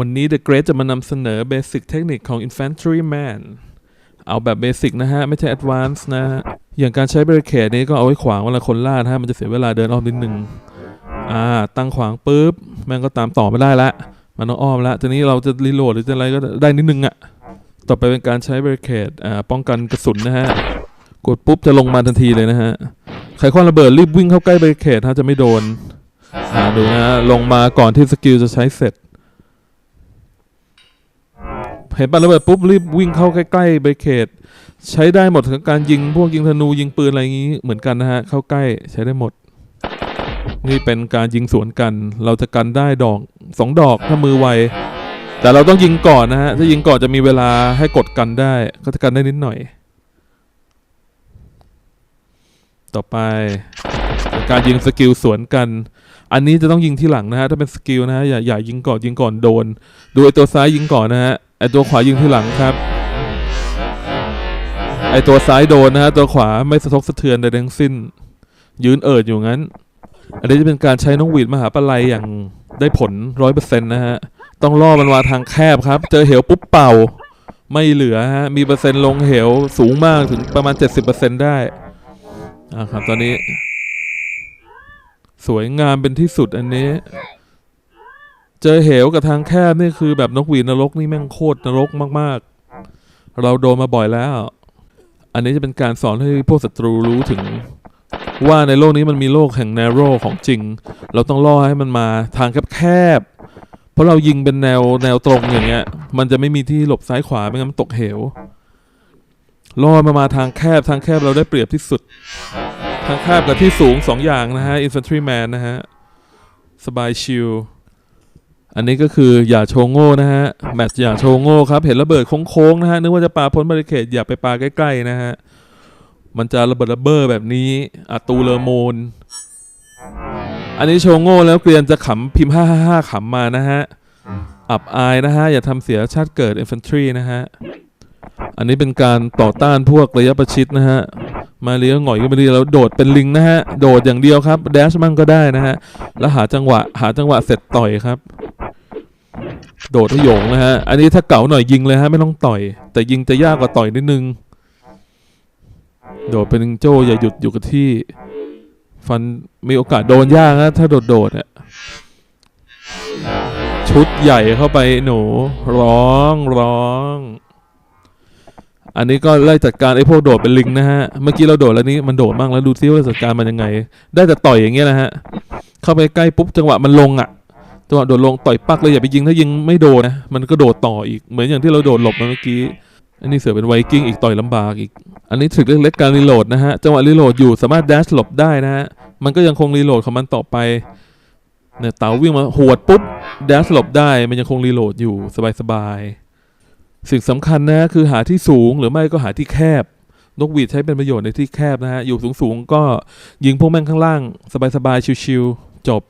วันนี้ The Great จะมานำเสนอเบสิ c เทคนิคของ Infantryman เอาแบบเบสิ c นะฮะ ไม่ใช่ Advanced นะ อย่างการใช้ Barricade นี้ก็เอาไว้ขวางเวลาคนล่านะฮะ มันจะเสียเวลาเดินอ้อมนิดนึงอ่า ตั้งขวางปุ๊บ แม่งก็ตามต่อไม่ได้ละ มันต้องอ้อมละทีนี้เราจะรีโหลดหรือจะอะไรก็ได้นิดนึงอะต่อไปเป็นการใช้ Barricade อ่าป้องกันกระสุนนะฮะ กดปุ๊บจะลงมาทันทีเลยนะฮะไขควงระเบิดรีบวิ่งเข้าใกล้ Barricade ถ้าจะไม่โดนอ่าดูนะฮะลงมาก่อนที่สกิลจะใช้เสร็จ เห็นปะระเบิดปุ๊บรีบวิ่งเข้าใกล้ๆเบรเคดใช้ได้หมดทั้งการยิงพวกยิงธนูยิงปืนอะไรอย่างนี้เหมือนกันนะฮะ เข้าใกล้ใช้ได้หมด นี่เป็นการยิงสวนกัน เราจะกันได้ดอกสองดอกถ้ามือไว แต่เราต้องยิงก่อนนะฮะ ถ้ายิงก่อนจะมีเวลาให้กดกันได้ ก็จะกันได้นิดหน่อย ต่อไปการยิงสกิลสวนกัน อันนี้จะต้องยิงที่หลังนะฮะ ถ้าเป็นสกิลนะฮะ อย่าอย่ายิงก่อนยิงก่อนโดน ดูไอตัวซ้ายยิงก่อนนะฮะ ไอตัวขวายิงที่หลังครับ ไอตัวซ้ายโดนนะฮะตัวขวาไม่สะทกสะเทือนใดทั้งสิ้น ยืนเอิดอยู่งั้น อันนี้จะเป็นการใช้น้องหวีดมหาปลัยอย่างได้ผลร้อยเปอร์เซ็นต์นะฮะ ต้องล่อมันมาทางแคบครับ เจอเหวปุ๊บเป่า ไม่เหลือฮะ มีเปอร์เซ็นต์ลงเหวสูงมากถึงประมาณ 70%ได้อ่าครับตอนนี้ สวยงามเป็นที่สุดอันนี้ เจอเหวกับทางแคบนี่คือแบบนกหวีนรกนี่แม่งโคตรนรกมากๆ เราโดนมาบ่อยแล้ว อันนี้จะเป็นการสอนให้พวกศัตรูรู้ถึง ว่าในโลกนี้มันมีโลกแห่ง narrow ของจริง เราต้องล่อให้มันมาทางแคบๆเพราะเรายิงเป็นแนวแนวตรงอย่างเงี้ย มันจะไม่มีที่หลบซ้ายขวาไม่งั้นมันตกเหวล่อมามาทางแคบทางแคบเราได้เปรียบที่สุด ทางแคบกับที่สูงสองอย่างนะฮะ infantryman นะฮะ สบายชิล อันนี้ก็คืออย่าโชว์โง่นะฮะแมตช์อย่าโชว์โง่ครับเห็นระเบิดโค้งๆนะฮะนึกว่าจะปาพ้นบริเขตอย่าไปปาใกล้ๆนะฮะมันจะระเบิดระเบ้อแบบนี้อะตูเลอร์โมน อันนี้โชว์โง่แล้วเกรียนจะขำพิมพ์555ขำมานะฮะอับอายนะฮะ อย่าทำเสียชาติเกิด infantry นะฮะ อันนี้เป็นการต่อต้านพวกระยะประชิดนะฮะ มาเลี้ยงหงอยก็ไม่ดีแล้วโดดเป็นลิงนะฮะ โดดอย่างเดียวครับ แดชมั่งก็ได้นะฮะ แล้วหาจังหวะหาจังหวะเสร็จต่อยครับ โดดให้โยงนะฮะ อันนี้ถ้าเก๋าหน่อยยิงเลยฮะ ไม่ต้องต่อย แต่ยิงจะยากกว่าต่อยนิดนึง โดดเป็นโจ้อย่าหยุดอยู่กับที่ ฟันมีโอกาสโดนยากนะถ้าโดดโดดอะชุดใหญ่เข้าไปหนูร้องร้อง อันนี้ก็ไล่จัดการไอ้พวกโดดเป็นลิงนะฮะ เมื่อกี้เราโดดแล้วนี้มันโดดบ้างแล้วดูซิว่าจัดการมันยังไง ได้แต่ต่อยอย่างเงี้ยนะฮะ เข้าไปใกล้ปุ๊บจังหวะมันลงอะ จังหวะโดดลงต่อยปักเลยอย่าไปยิงถ้ายิงไม่โดนนะมันก็โดดต่ออีกเหมือนอย่างที่เราโดดหลบมาเมื่อกี้อันนี้เสือเป็นไวกิ้งอีกต่อยลำบากอีก อันนี้ถึกเล็กๆการรีโหลดนะฮะจังหวะรีโหลดอยู่สามารถ dash หลบได้นะฮะมันก็ยังคงรีโหลดของมันต่อไปเนี่ยเต๋าวิ่งมาหวดปุ๊บ dash หลบได้มันยังคงรีโหลดอยู่สบายๆสิ่งสำคัญนะคือหาที่สูงหรือไม่ก็หาที่แคบนกหวีดใช้เป็นประโยชน์ในที่แคบนะฮะอยู่สูงๆก็ยิงพวกแม่งข้างล่าง สบายๆชิวๆจบ